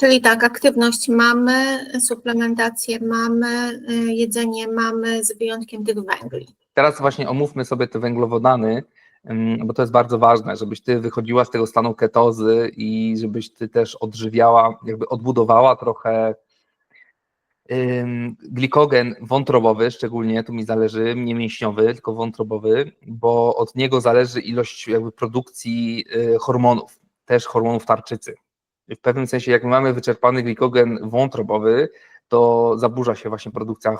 Czyli tak, aktywność mamy, suplementację mamy, y, jedzenie mamy, z wyjątkiem tych węgli. Teraz właśnie omówmy sobie te węglowodany, bo to jest bardzo ważne, żebyś ty wychodziła z tego stanu ketozy i żebyś ty też odżywiała, jakby odbudowała trochę glikogen wątrobowy, szczególnie tu mi zależy, nie mięśniowy, tylko wątrobowy, bo od niego zależy ilość jakby produkcji y, hormonów, też hormonów tarczycy. W pewnym sensie, jak mamy wyczerpany glikogen wątrobowy, to zaburza się właśnie produkcja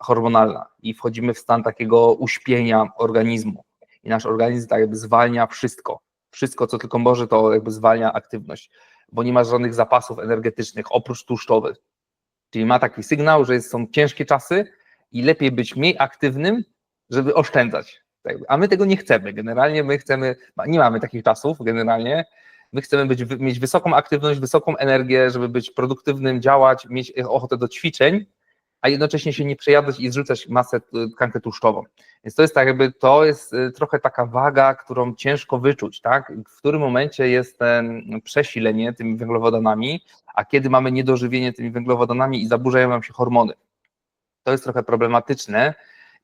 hormonalna i wchodzimy w stan takiego uśpienia organizmu. I nasz organizm tak jakby zwalnia wszystko. Wszystko, co tylko może, to jakby zwalnia aktywność, bo nie ma żadnych zapasów energetycznych oprócz tłuszczowych. Czyli ma taki sygnał, że są ciężkie czasy i lepiej być mniej aktywnym, żeby oszczędzać. Tak. A my tego nie chcemy. Generalnie my chcemy, nie mamy takich czasów generalnie, My chcemy być, mieć wysoką aktywność, wysoką energię, żeby być produktywnym, działać, mieć ochotę do ćwiczeń, a jednocześnie się nie przejadać i zrzucać masę y, tkankę tłuszczową. Więc to jest tak jakby, to jest y, trochę taka waga, którą ciężko wyczuć, tak? W którym momencie jest ten przesilenie tymi węglowodanami, a kiedy mamy niedożywienie tymi węglowodanami i zaburzają nam się hormony. To jest trochę problematyczne,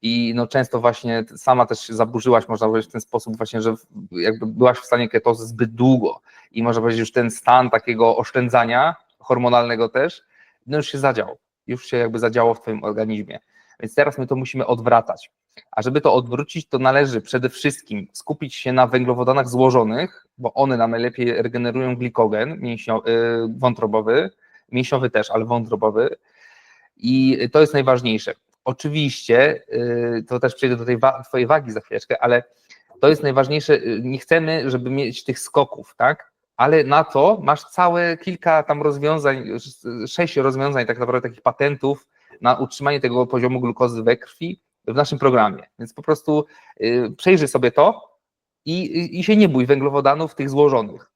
i no często właśnie sama też się zaburzyłaś, można powiedzieć w ten sposób właśnie, że jakby byłaś w stanie ketozy zbyt długo i można powiedzieć już ten stan takiego oszczędzania hormonalnego też, no już się zadział, już się jakby zadziało w twoim organizmie. Więc teraz my to musimy odwracać. A żeby to odwrócić, to należy przede wszystkim skupić się na węglowodanach złożonych, bo one nam najlepiej regenerują glikogen mięśnio, y, wątrobowy, mięśniowy też, ale wątrobowy. I to jest najważniejsze. Oczywiście, y, to też przejdę do tej wa- twojej wagi za chwileczkę, ale to jest najważniejsze. y, Nie chcemy, żeby mieć tych skoków, tak? Ale na to masz całe kilka tam rozwiązań, sz- sześć rozwiązań, tak naprawdę takich patentów na utrzymanie tego poziomu glukozy we krwi w naszym programie. Więc po prostu y, przejrzyj sobie to i- i się nie bój węglowodanów tych złożonych.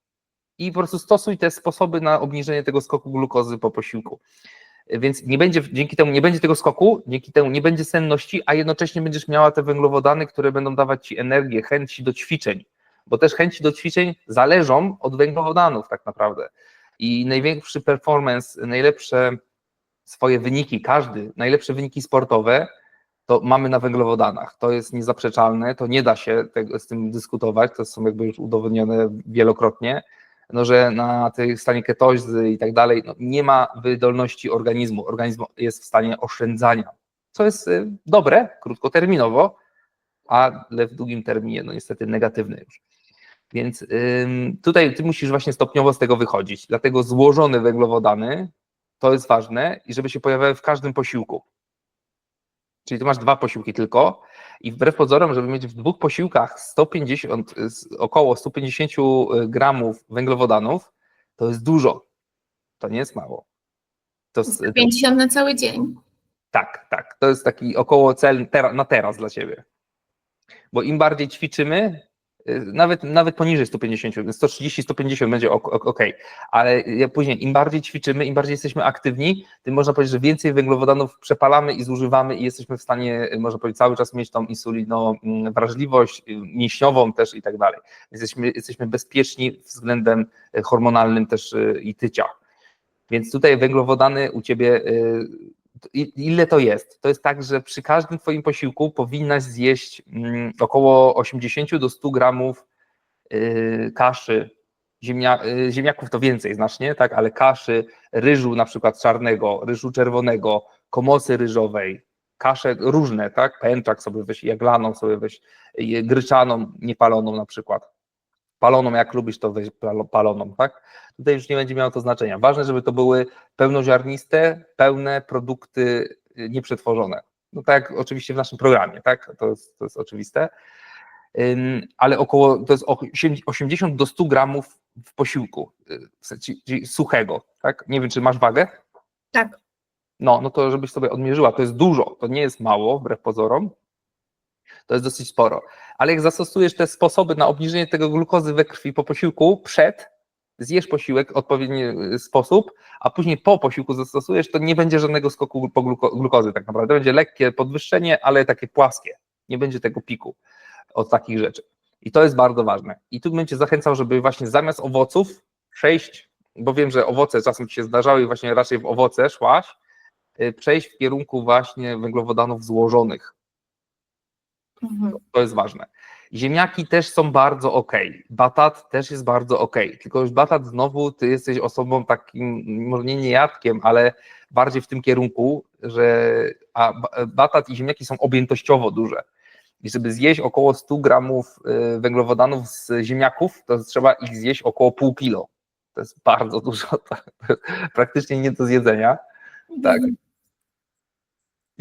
I po prostu stosuj te sposoby na obniżenie tego skoku glukozy po posiłku więc nie będzie, dzięki temu nie będzie tego skoku, dzięki temu nie będzie senności, a jednocześnie będziesz miała te węglowodany, które będą dawać ci energię, chęci do ćwiczeń, bo też chęci do ćwiczeń zależą od węglowodanów tak naprawdę. I największy performance, najlepsze swoje wyniki, każdy, najlepsze wyniki sportowe, to mamy na węglowodanach. To jest niezaprzeczalne, to nie da się tego, z tym dyskutować, to są jakby już udowodnione wielokrotnie no, że na tej stanie ketozy i tak dalej, no, nie ma wydolności organizmu. Organizm jest w stanie oszczędzania, co jest y, dobre krótkoterminowo, ale w długim terminie, no niestety negatywne już. Więc tutaj ty musisz właśnie stopniowo z tego wychodzić. Dlatego złożone węglowodany to jest ważne i żeby się pojawiały w każdym posiłku. Czyli tu masz dwa posiłki tylko i wbrew pozorom, żeby mieć w dwóch posiłkach 150, z- około 150 gramów węglowodanów, to jest dużo. To nie jest mało. To, jest- 50 na cały dzień. tak, tak. To jest taki około cel na teraz dla ciebie. Bo im bardziej ćwiczymy, nawet, nawet poniżej 150, 130-150 będzie ok, ale później im bardziej ćwiczymy, im bardziej jesteśmy aktywni, tym można powiedzieć, że więcej węglowodanów przepalamy i zużywamy i jesteśmy w stanie, y, można powiedzieć, cały czas mieć tą insulino mm, y, mięśniową też i tak dalej. Jesteśmy, jesteśmy bezpieczni względem y, hormonalnym też y, i tycia. Więc tutaj węglowodany u ciebie, y, ile to jest? To jest tak, że przy każdym twoim posiłku powinnaś zjeść mm, około 80 do 100 gramów y, kaszy, ziemnia, y, ziemniaków to więcej znacznie, tak, ale kaszy, ryżu na przykład czarnego, ryżu czerwonego, komosy ryżowej, kasze różne, tak, pęczak sobie weź, jaglaną sobie weź, y, gryczaną, niepaloną na przykład. Paloną, jak lubisz, to weź palo- paloną, tak? Tutaj już nie będzie miało to znaczenia. Ważne, żeby to były pełnoziarniste, pełne produkty y, nieprzetworzone. No tak oczywiście w naszym programie, tak? To jest, to jest oczywiste. Ale około, to jest och- 80 do 100 gramów w posiłku, y, czyli suchego, tak? Nie wiem, czy masz wagę? Tak. No, no to żebyś sobie odmierzyła, to jest dużo, to nie jest mało, wbrew pozorom, to jest dosyć sporo. Ale jak zastosujesz te sposoby na obniżenie tego glukozy we krwi po posiłku przed, zjesz posiłek w odpowiedni y, sposób, a później po posiłku zastosujesz, to nie będzie żadnego skoku po gluko, glukozy tak naprawdę. Będzie lekkie podwyższenie, ale takie płaskie. Nie będzie tego piku od takich rzeczy. I to jest bardzo ważne. I tu bym cię zachęcał, żeby właśnie zamiast owoców przejść bo wiem, że owoce czasem ci się zdarzały i właśnie raczej w owoce szłaś, y, przejść w kierunku właśnie węglowodanów złożonych. Mhm. To jest ważne. Ziemniaki też są bardzo ok. Batat też jest bardzo ok. Tylko już batat znowu ty jesteś osobą takim, może nie niejadkiem, ale bardziej w tym kierunku, że a ba- batat i ziemniaki są objętościowo duże. I żeby zjeść około 100 gramów y, węglowodanów z ziemniaków, to trzeba ich zjeść około pół kilo. To jest bardzo dużo, to jest praktycznie nie do zjedzenia. Tak.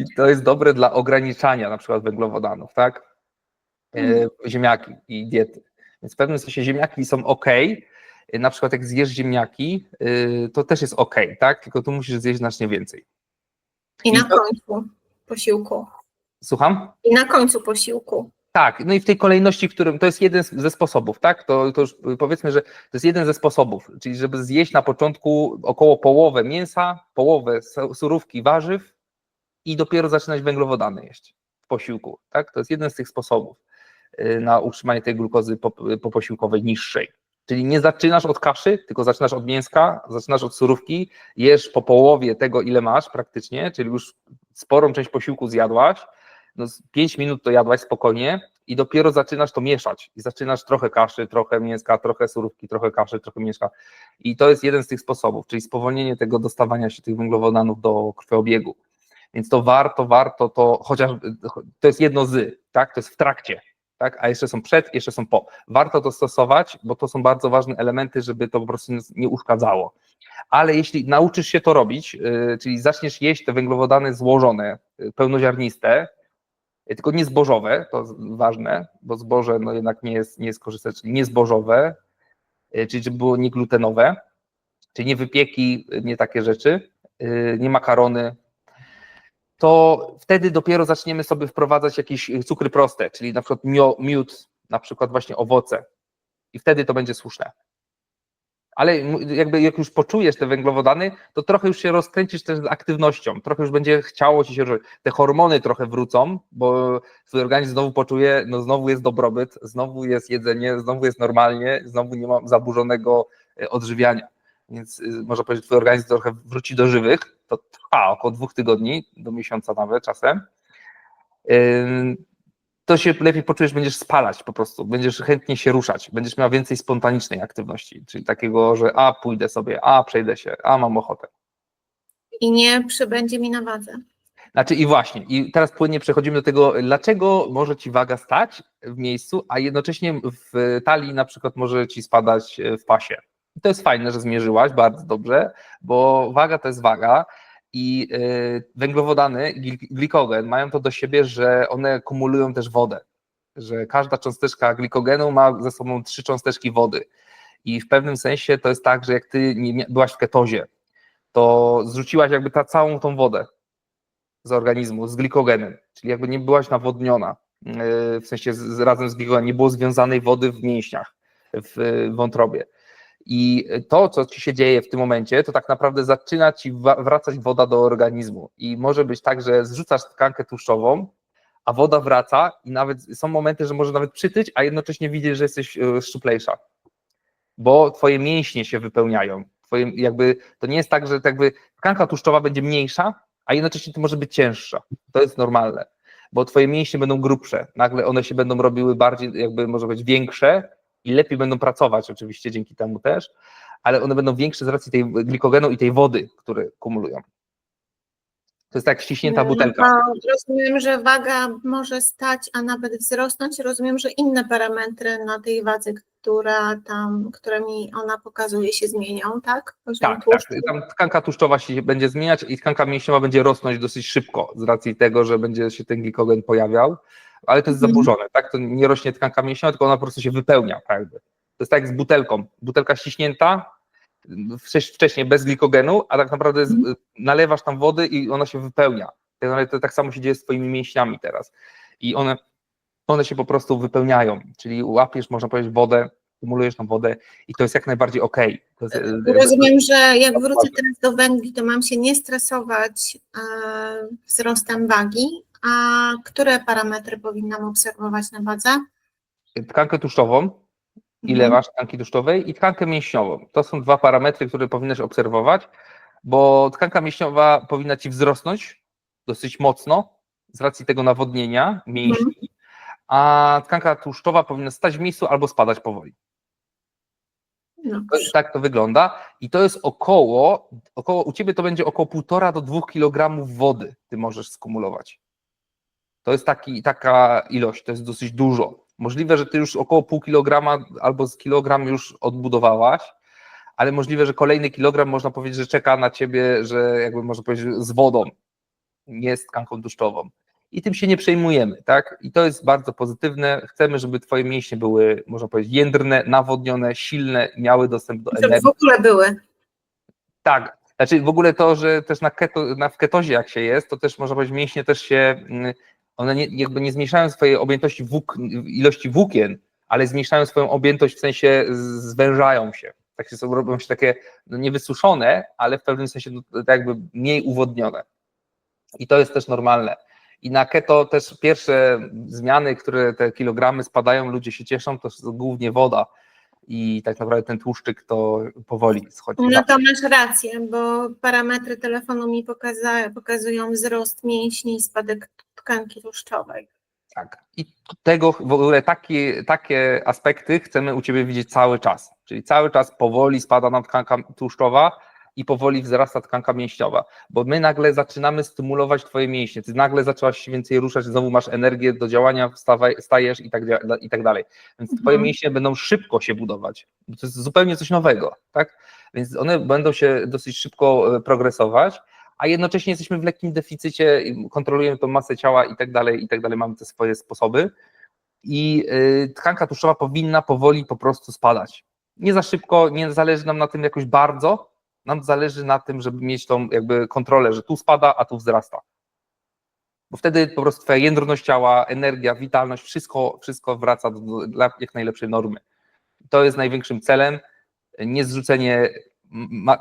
I to jest dobre dla ograniczania na przykład węglowodanów, tak? E, Mhm. Ziemniaki i diety. Więc w pewnym sensie ziemniaki są ok. E, Na przykład jak zjesz ziemniaki, y, to też jest ok, tak? Tylko tu musisz zjeść znacznie więcej. I na I to- końcu posiłku. Słucham? I na końcu posiłku. Tak, no i w tej kolejności, w którym to jest jeden ze sposobów, tak? To, to już powiedzmy, że to jest jeden ze sposobów, czyli żeby zjeść na początku około połowę mięsa, połowę su- surówki warzyw i dopiero zaczynać węglowodany jeść w posiłku, tak? To jest jeden z tych sposobów y, na utrzymanie tej glukozy po- poposiłkowej niższej. Czyli nie zaczynasz od kaszy, tylko zaczynasz od mięska, zaczynasz od surówki, jesz po połowie tego, ile masz praktycznie, czyli już sporą część posiłku zjadłaś, no 5 minut to jadłaś spokojnie i dopiero zaczynasz to mieszać i zaczynasz trochę kaszy, trochę mięska, trochę surówki, trochę kaszy, trochę mięska i to jest jeden z tych sposobów, czyli spowolnienie tego dostawania się tych węglowodanów do krwiobiegu. Więc to warto, warto to, chociaż to jest jedno z, tak, to jest w trakcie, tak, a jeszcze są przed, jeszcze są po. Warto to stosować, bo to są bardzo ważne elementy, żeby to po prostu nie uszkadzało. Ale jeśli nauczysz się to robić, yy, czyli zaczniesz jeść te węglowodany złożone, yy, pełnoziarniste, yy, tylko nie zbożowe, to ważne, bo zboże no jednak nie jest, nie jest korzystne, czyli nie zbożowe, czyli żeby było nieglutenowe, czyli nie wypieki, nie takie rzeczy, nie makarony, to wtedy dopiero zaczniemy sobie wprowadzać jakieś cukry proste, czyli na przykład miód, na przykład właśnie owoce i wtedy to będzie słuszne. Ale jakby jak już poczujesz te węglowodany, to trochę już się rozkręcisz też z aktywnością, trochę już będzie chciało ci się ruszyć. Te hormony trochę wrócą, bo twój organizm znowu poczuje, no znowu jest dobrobyt, znowu jest jedzenie, znowu jest normalnie, znowu nie ma zaburzonego e, odżywiania. Więc y, można powiedzieć, że twój organizm trochę wróci do żywych, to trwa około dwóch tygodni, do miesiąca nawet czasem. To się lepiej poczujesz, będziesz spalać po prostu, będziesz chętnie się ruszać, będziesz miał więcej spontanicznej aktywności, czyli takiego, że a pójdę sobie, a przejdę się, a mam ochotę. I nie przybędzie mi na wadze. Znaczy i właśnie, i teraz płynnie przechodzimy do tego, dlaczego może ci waga stać w miejscu, a jednocześnie w talii na przykład może ci spadać w pasie. I to jest fajne, że zmierzyłaś, bardzo dobrze, bo waga to jest waga i y, węglowodany, gli- glikogen mają to do siebie, że one kumulują też wodę, że każda cząsteczka glikogenu ma ze sobą trzy cząsteczki wody i w pewnym sensie to jest tak, że jak ty byłaś w ketozie, to zrzuciłaś jakby ta całą tą wodę z organizmu, z glikogenem, czyli jakby nie byłaś nawodniona, yy, w sensie z, razem z glikogenem, nie było związanej wody w mięśniach, w wątrobie. I to, co ci się dzieje w tym momencie, to tak naprawdę zaczyna ci wracać woda do organizmu. I może być tak, że zrzucasz tkankę tłuszczową, a woda wraca i nawet są momenty, że może nawet przytyć, a jednocześnie widzisz, że jesteś yy, szczuplejsza. Bo twoje mięśnie się wypełniają. Twoje, jakby, to nie jest tak, że jakby tkanka tłuszczowa będzie mniejsza, a jednocześnie to może być cięższa. To jest normalne, bo twoje mięśnie będą grubsze, nagle one się będą robiły bardziej, jakby może być większe i lepiej będą pracować oczywiście dzięki temu też, ale one będą większe z racji tej glikogenu i tej wody, które kumulują. To jest tak ściśnięta No, butelka. to rozumiem, że waga może stać, a nawet wzrosnąć. Rozumiem, że inne parametry na tej wadze, która tam, które mi ona pokazuje, się zmienią, tak? Poziom Tak, tak. Tam tkanka tłuszczowa się będzie zmieniać i tkanka mięśniowa będzie rosnąć dosyć szybko z racji tego, że będzie się ten glikogen pojawiał, ale to jest Mhm. zaburzone, tak? To nie rośnie tkanka mięśniowa, tylko ona po prostu się wypełnia, tak jakby. To jest tak jak z butelką. Butelka ściśnięta, wcześ- wcześniej bez glikogenu, a tak naprawdę z, Mhm. nalewasz tam wody i ona się wypełnia. Tak To tak samo się dzieje z twoimi mięśniami teraz. I one, one się po prostu wypełniają, czyli łapiesz, można powiedzieć, wodę, kumulujesz tą wodę i to jest jak najbardziej okej. To jest, e, Rozumiem, że jak wrócę teraz do węgli, to mam się nie stresować e, wzrostem wagi, a które parametry powinnam obserwować na wadze? tkankę tłuszczową, ile Mhm. masz tkanki tłuszczowej i tkankę mięśniową. To są dwa parametry, które powinieneś obserwować, bo tkanka mięśniowa powinna ci wzrosnąć dosyć mocno z racji tego nawodnienia mięśni, a tkanka tłuszczowa powinna stać w miejscu albo spadać powoli. No, tak to wygląda i to jest około, około, u ciebie to będzie około 1,5 do 2 kg wody ty możesz skumulować. To jest taki, taka ilość, to jest dosyć dużo. Możliwe, że ty już około pół kilograma albo z kilogram już odbudowałaś, ale możliwe, że kolejny kilogram można powiedzieć, że czeka na ciebie, że jakby można powiedzieć z wodą, nie z tkanką tłuszczową. I tym się nie przejmujemy, tak? I to jest bardzo pozytywne. Chcemy, żeby twoje mięśnie były, można powiedzieć, jędrne, nawodnione, silne, miały dostęp do żeby energii. w ogóle były. Tak, znaczy w ogóle to, że też na, keto, na w ketozie jak się jest, to też można powiedzieć mięśnie też się, mm, one nie, jakby nie zmniejszają swojej objętości włók, ilości włókien, ale zmniejszają swoją objętość w sensie zwężają się. Tak się robią się takie no, niewysuszone, ale w pewnym sensie no, tak jakby mniej uwodnione. I to jest też normalne. I na keto też pierwsze zmiany, które te kilogramy spadają, ludzie się cieszą, to jest głównie woda. I tak naprawdę ten tłuszczyk to powoli schodzi. No to masz rację, bo parametry telefonu mi pokaza- pokazują wzrost mięśni i spadek tkanki tłuszczowej. Tak. I tego w ogóle takie, takie aspekty chcemy u Ciebie widzieć cały czas. Czyli cały czas powoli spada nam tkanka tłuszczowa i powoli wzrasta tkanka mięśniowa, bo my nagle zaczynamy stymulować Twoje mięśnie. Ty nagle zaczęłaś się więcej ruszać, znowu masz energię do działania, wstawaj, stajesz i tak, i tak dalej. Więc Twoje Mhm. mięśnie będą szybko się budować. To jest zupełnie coś nowego, tak? Więc one będą się dosyć szybko e, progresować, a jednocześnie jesteśmy w lekkim deficycie, kontrolujemy tą masę ciała i tak dalej, i tak dalej, mamy te swoje sposoby. I y, tkanka tłuszczowa powinna powoli po prostu spadać. Nie za szybko, nie zależy nam na tym jakoś bardzo, nam zależy na tym, żeby mieć tą jakby kontrolę, że tu spada, a tu wzrasta. Bo wtedy po prostu twoja jędrność ciała, energia, witalność, wszystko, wszystko wraca do, do jak najlepszej normy. To jest największym celem, nie zrzucenie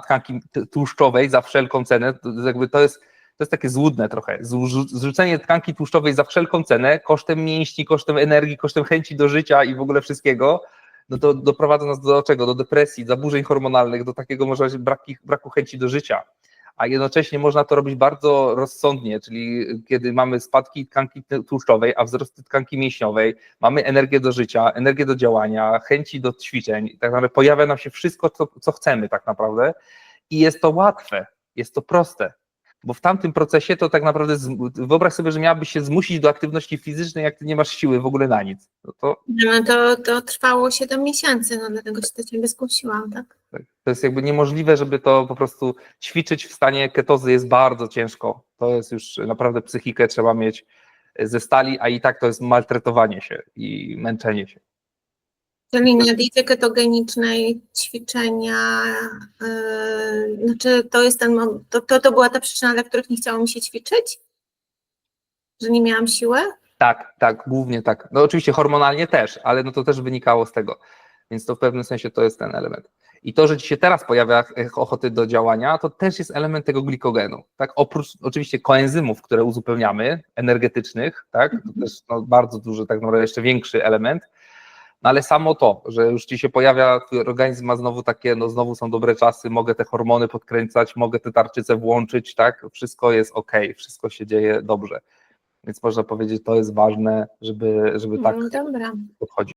tkanki tłuszczowej za wszelką cenę. To jakby to jest, to jest takie złudne trochę. Zrzu- Zrzucenie tkanki tłuszczowej za wszelką cenę, kosztem mięśni, kosztem energii, kosztem chęci do życia i w ogóle wszystkiego, no to doprowadza nas do czego? Do depresji, zaburzeń hormonalnych, do takiego może braki, braku chęci do życia. A jednocześnie można to robić bardzo rozsądnie, czyli kiedy mamy spadki tkanki tłuszczowej, a wzrosty tkanki mięśniowej, mamy energię do życia, energię do działania, chęci do ćwiczeń, tak naprawdę pojawia nam się wszystko, co, co chcemy tak naprawdę i jest to łatwe, jest to proste, bo w tamtym procesie to tak naprawdę, wyobraź sobie, że miałabyś się zmusić do aktywności fizycznej, jak ty nie masz siły w ogóle na nic, no to, No to, to trwało 7 miesięcy, no dlatego się do ciebie zgłosiłam, tak? tak, to jest jakby niemożliwe, żeby to po prostu ćwiczyć w stanie ketozy jest bardzo ciężko, to jest już naprawdę psychikę trzeba mieć ze stali, a i tak to jest maltretowanie się i męczenie się. Czyli na diecie ketogenicznej ćwiczenia, yy, znaczy to jest ten, to, to, to była ta przyczyna, dla których nie chciało mi się ćwiczyć? Że nie miałam siły? Tak, tak, głównie tak. No oczywiście hormonalnie też, ale no to też wynikało z tego. Więc to w pewnym sensie to jest ten element. I to, że ci się teraz pojawia e, ochoty do działania, to też jest element tego glikogenu. Tak? Oprócz oczywiście koenzymów, które uzupełniamy, energetycznych, tak? To też no, bardzo duży, tak naprawdę jeszcze większy element. No ale samo to, że już ci się pojawia, organizm ma znowu takie, no znowu są dobre czasy, mogę te hormony podkręcać, mogę te tarczyce włączyć, tak? Wszystko jest ok, wszystko się dzieje dobrze. Więc można powiedzieć, to jest ważne, żeby, żeby tak No dobra. podchodzić.